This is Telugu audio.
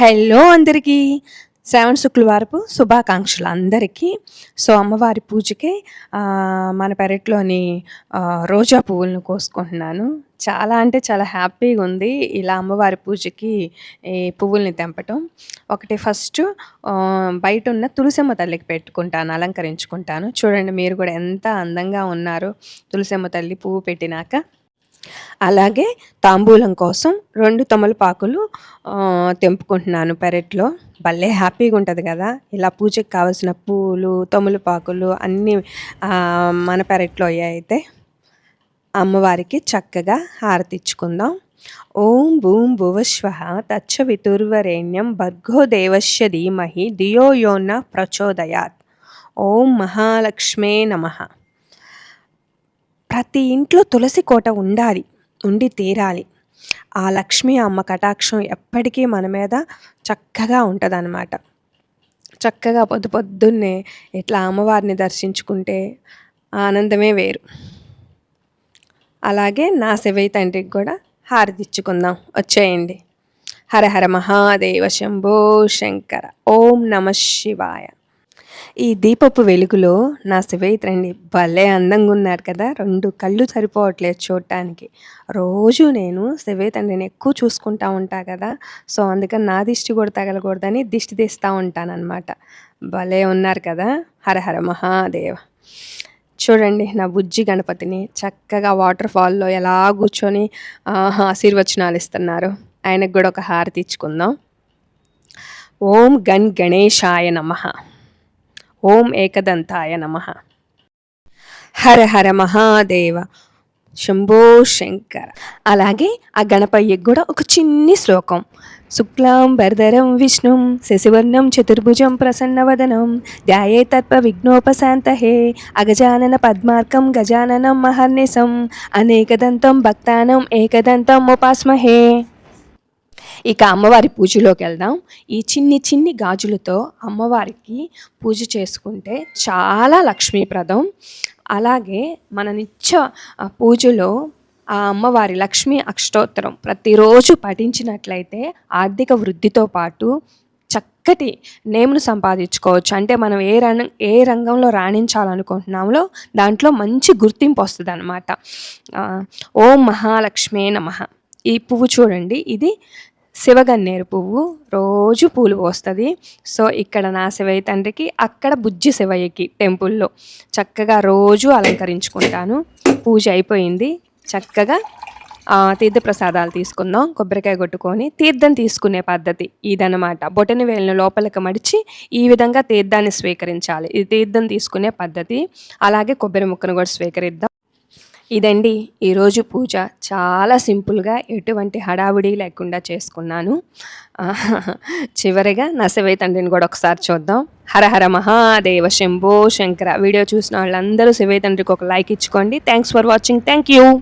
హలో అందరికీ. శ్రావణ శుక్రవారపు శుభాకాంక్షలు అందరికీ సో అమ్మవారి పూజకి మన పెరట్లోని రోజా పువ్వులను కోసుకుంటున్నాను. చాలా అంటే చాలా హ్యాపీగా ఉంది ఇలా అమ్మవారి పూజకి ఈ పువ్వుల్ని తెంపటం. ఒకటి ఫస్ట్ బయట ఉన్న తులసమ్మ తల్లికి పెట్టుకుంటాను అలంకరించుకుంటాను. చూడండి మీరు కూడా ఎంత అందంగా ఉన్నారు. తులసమ్మ తల్లి పువ్వు పెట్టినాక. అలాగే తాంబూలం కోసం రెండు తమలపాకులు తెంపుకుంటున్నాను పెరట్లో. భలే హ్యాపీగా ఉంటుంది కదా. ఇలా పూజకి కావాల్సిన పూలు తమలపాకులు అన్నీ మన పెరట్లో అయితే అమ్మవారికి చక్కగా హారతిచ్చుకుందాం. ఓం భూం భువస్వ తచ్చ వితుర్వరేణ్యం భర్గో దేవస్య ధీమహి ధియో యోన ప్రచోదయాత్. ఓం మహాలక్ష్మే నమః. ప్రతి ఇంట్లో తులసి కోట ఉండాలి. ఉండి తీరాలి. ఆ లక్ష్మి అమ్మ కటాక్షం ఎప్పటికీ మన మీద చక్కగా ఉంటుందన్నమాట. చక్కగా పొద్దు పొద్దున్నే ఇట్లా అమ్మవారిని దర్శించుకుంటే ఆనందమే వేరు. అలాగే నా శివయ్య తండ్రికి కూడా హారతిచ్చుకుందాం. వచ్చేయండి. హర హర మహాదేవ శంభో శంకర. ఓం నమ శివాయ. ఈ దీపపు వెలుగులో నా శివయ్య భలే అందంగా ఉన్నారు కదా. రెండు కళ్ళు సరిపోవట్లేదు చూడటానికి. రోజు నేను శివయ్య నేను ఎక్కువ చూసుకుంటా ఉంటా కదా. సో అందుకని నా దిష్టి కూడా తగలకూడదని దిష్టి తీస్తూ ఉంటానన్నమాట. భలే ఉన్నారు కదా. హర హర మహాదేవ. చూడండి నా బుజ్జి గణపతిని చక్కగా వాటర్ ఫాల్లో ఎలా కూర్చొని ఆశీర్వచనాలు ఇస్తున్నారు. ఆయనకు కూడా ఒక హారతి ఇచ్చుకుందాం. ఓం గణ్ గణేశాయ నమః. ఓం ఏకదంతాయ నమ. హర హర మహాదేవ. శంభో శంకర. అలాగే ఆ గణపయ్యకి కూడా ఒక చిన్ని శ్లోకం. శుక్లాం వరదరం విష్ణుం శశివర్ణం చతుర్భుజం ప్రసన్నవదనం ధ్యాయే తత్వ విఘ్నోపశాంతహే అగజానన పద్మార్కం గజాననం మహర్నిశం అనేకదంతం భక్తానం ఏకదంతం ఉపాస్మహే. ఇక అమ్మవారి పూజలోకి వెళ్దాం. ఈ చిన్ని చిన్ని గాజులతో అమ్మవారికి పూజ చేసుకుంటే చాలా లక్ష్మీప్రదం. అలాగే మన నిత్య పూజలో ఆ అమ్మవారి లక్ష్మీ అష్టోత్తరం ప్రతిరోజు పఠించినట్లయితే ఆర్థిక వృద్ధితో పాటు చక్కటి నేమును సంపాదించుకోవచ్చు. అంటే మనం ఏ రంగం ఏ రంగంలో రాణించాలనుకుంటున్నామో దాంట్లో మంచి గుర్తింపు వస్తుంది అనమాట ఓం మహాలక్ష్మే నమ. ఈ పువ్వు చూడండి. ఇది శివగన్నేరు పువ్వు రోజు పూలు పోస్తుంది. సో ఇక్కడ నా శివయ్య తండ్రికి అక్కడ బుజ్జి శివయ్యకి టెంపుల్లో చక్కగా రోజు అలంకరించుకుంటాను. పూజ అయిపోయింది. చక్కగా తీర్థ తీర్థప్రసాదాలు తీసుకుందాం కొబ్బరికాయ కొట్టుకొని తీర్థం తీసుకునే పద్ధతి ఇదనమాట బొటని వేలను లోపలికి మడిచి ఈ విధంగా తీర్థాన్ని స్వీకరించాలి. ఇది తీర్థం తీసుకునే పద్ధతి అలాగే కొబ్బరి ముక్కను కూడా స్వీకరిద్దాం. ఇదండి ఈరోజు పూజ. చాలా సింపుల్గా ఎటువంటి హడావిడి లేకుండా చేసుకున్నాను. చివరిగా నా తండ్రిని కూడా ఒకసారి చూద్దాం. హర హర మహాదేవ శంభో శంకర. వీడియో చూసిన వాళ్ళందరూ శివై తండ్రికి ఒక లైక్ ఇచ్చుకోండి. Thanks for watching thank you